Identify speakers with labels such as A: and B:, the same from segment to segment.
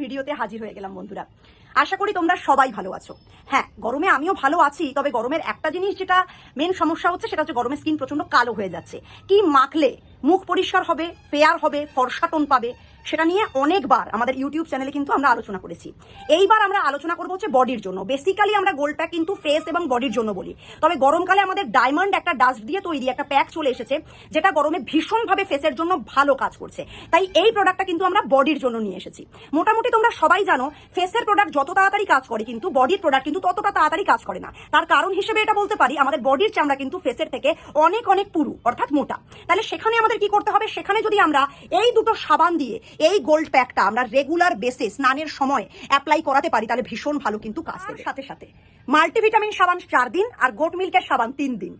A: ভিডিওতে হাজির হয়ে গেলাম, বন্ধুরা। আশা করি তোমরা সবাই ভালো আছো। হ্যাঁ গরমে আমিও ভালো আছি, তবে গরমের একটা জিনিস যেটা মেন সমস্যা হচ্ছে, সেটা হচ্ছে গরমের স্কিন প্রচণ্ড কালো হয়ে যাচ্ছে। কি মাখলে মুখ পরিষ্কার হবে ফেয়ার হবে, ফর্সা টোন পাবে, সেটা নিয়ে অনেকবার আমাদের ইউটিউব চ্যানেলে কিন্তু আমরা আলোচনা করেছি। এইবার আমরা আলোচনা করব হচ্ছে বডির জন্য। বেসিক্যালি আমরা গোল্ড প্যাক কিন্তু ফেস এবং বডির জন্য বলি। তবে গরমকালে আমাদের ডায়মন্ড একটা ডাস্ট দিয়ে তৈরি একটা প্যাক চলে এসেছে, যেটা গরমে ভীষণভাবে ফেসের জন্য ভালো কাজ করছে। তাই এই প্রোডাক্টটা কিন্তু আমরা বডির জন্য নিয়ে এসেছি। মোটামুটি তোমরা সবাই জানো ফেসের প্রোডাক্ট যত তাড়াতাড়ি কাজ করে কিন্তু বডির প্রোডাক্ট কিন্তু ততটা তাড়াতাড়ি কাজ করে না। তার কারণ হিসেবে এটা বলতে পারি, আমাদের বডির চামড়া কিন্তু ফেসের থেকে অনেক অনেক পুরু, অর্থাৎ মোটা। তাহলে সেখানে আমাদের কি করতে হবে? সেখানে যদি আমরা এই দুটো সাবান দিয়ে এই গোল্ড প্যাকটা আমরা রেগুলার বেসে স্নানের সময় অ্যাপ্লাই করাতে পারি তাহলে ভীষণ ভালো কিন্তু কাজ সাথে সাথে। মাল্টিভিটামিন সাবান চার দিন আর গোট মিল্কের সাবান তিন দিন।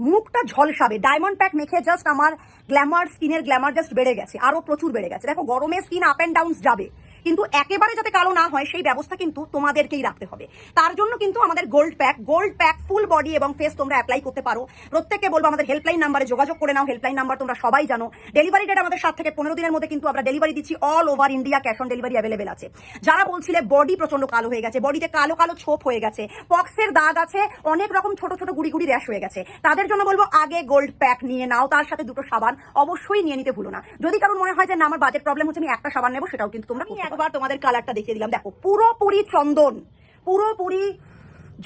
A: মুখটা ঝলসাবে। ডায়মন্ড প্যাক মেখে জাস্ট আমার গ্ল্যামার স্কিনের গ্ল্যামার জাস্ট বেড়ে গেছে আরও প্রচুর বেড়ে গেছে। দেখো গরমে স্কিন আপ অ্যান্ড ডাউন যাবে। কিন্তু একেবারে যাতে কালো না হয় সেই ব্যবস্থা কিন্তু তোমাদেরকেই রাখতে হবে। তার জন্য কিন্তু আমাদের gold pack gold pack full body এবং ফেস তোমরা অ্যাপ্লাই করতে পারো। প্রত্যেককে বলব আমাদের হেল্পলাইন নাম্বারে যোগাযোগ করে নাও হেল্পলাইন নাম্বার তোমরা সবাই জানো। ডেলিভারি ডেট আমাদের সাত থেকে পনেরো দিনের মধ্যে কিন্তু আমরা ডেলিভারি দিচ্ছি all over India cash on delivery available আছে। যারা বলছিলে বডি প্রচণ্ড কালো হয়ে গেছে বডিতে কালো কালো ছোপ হয়ে গেছে পক্সের দাগ আছে অনেক রকম ছোট ছোট গুড়ি গুড়ি র্যাশ হয়ে গেছে। তাদের জন্য বলব আগে গোল্ড প্যাক নিয়ে নাও তার সাথে দুটো সাবান অবশ্যই নিয়ে নিতে ভুলো না। যদি কারণ মনে হয় যে না আমার বাজেট প্রবলেম হচ্ছে আমি একটা সাবান নেব সেটাও কিন্তু তোমরা একবার তোমাদের কালারটা দেখিয়ে দিলাম। দেখো, পুরোপুরি চন্দন, পুরোপুরি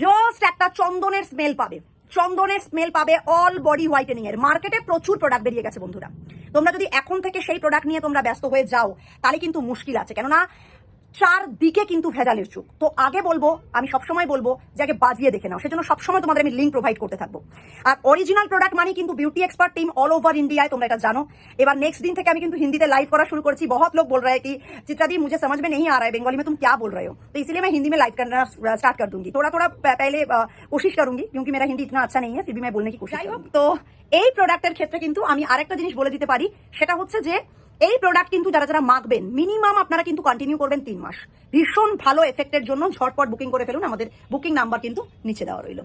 A: জাস্ট একটা চন্দনের স্মেল পাবে। চন্দনের স্মেল পাবে অল বডি হোয়াইটেনিং এর। মার্কেটে প্রচুর প্রোডাক্ট বেরিয়ে গেছে বন্ধুরা। তোমরা যদি এখন থেকে সেই প্রোডাক্ট নিয়ে তোমরা ব্যস্ত হয়ে যাও, তাহলে কিন্তু মুশকিল আছে। কেননা চারদিকে কিন্তু ভেজালের চুক তো আগে বলব আমি সবসময় বলব যে আগে বাজিয়ে দেখে নাও। সেজন্য সবসময় তোমাদের আমি লিঙ্ক প্রোভাইড করতে থাকব। আর অরিজিনাল প্রোডাক্ট মানে কিন্তু beauty expert team all over ইন্ডিয়ায় তোমরা এটা জানো। এবার নেক্সট দিন থেকে আমি কিন্তু হিন্দিতে লাইভ করা শুরু করেছি। বহুত লোক বল रहे কি চিত্রাদি दी मुझे মে নেই नहीं आ रहा है बंगाली में तुम क्या बोल रहे हो মে इसलिए मैं हिंदी में लाइव करना स्टार्ट कर दूंगी थोड़ा थोड़ा पहले कोशिश करूंगी क्योंकि मेरा हिंदी इतना अच्छा এই প্রোডাক্টের ক্ষেত্রে কিন্তু আমি আরেকটা জিনিস বলে দিতে পারি। সেটা হচ্ছে যে এই প্রোডাক্ট কিন্তু যারা যারা মাখবেন মিনিমাম আপনারা কিন্তু কন্টিনিউ করবেন তিন মাস। ভীষণ ভালো এফেক্টের জন্য ঝটপট বুকিং করে ফেলুন, আমাদের বুকিং নাম্বার কিন্তু নিচে দেওয়া রইল।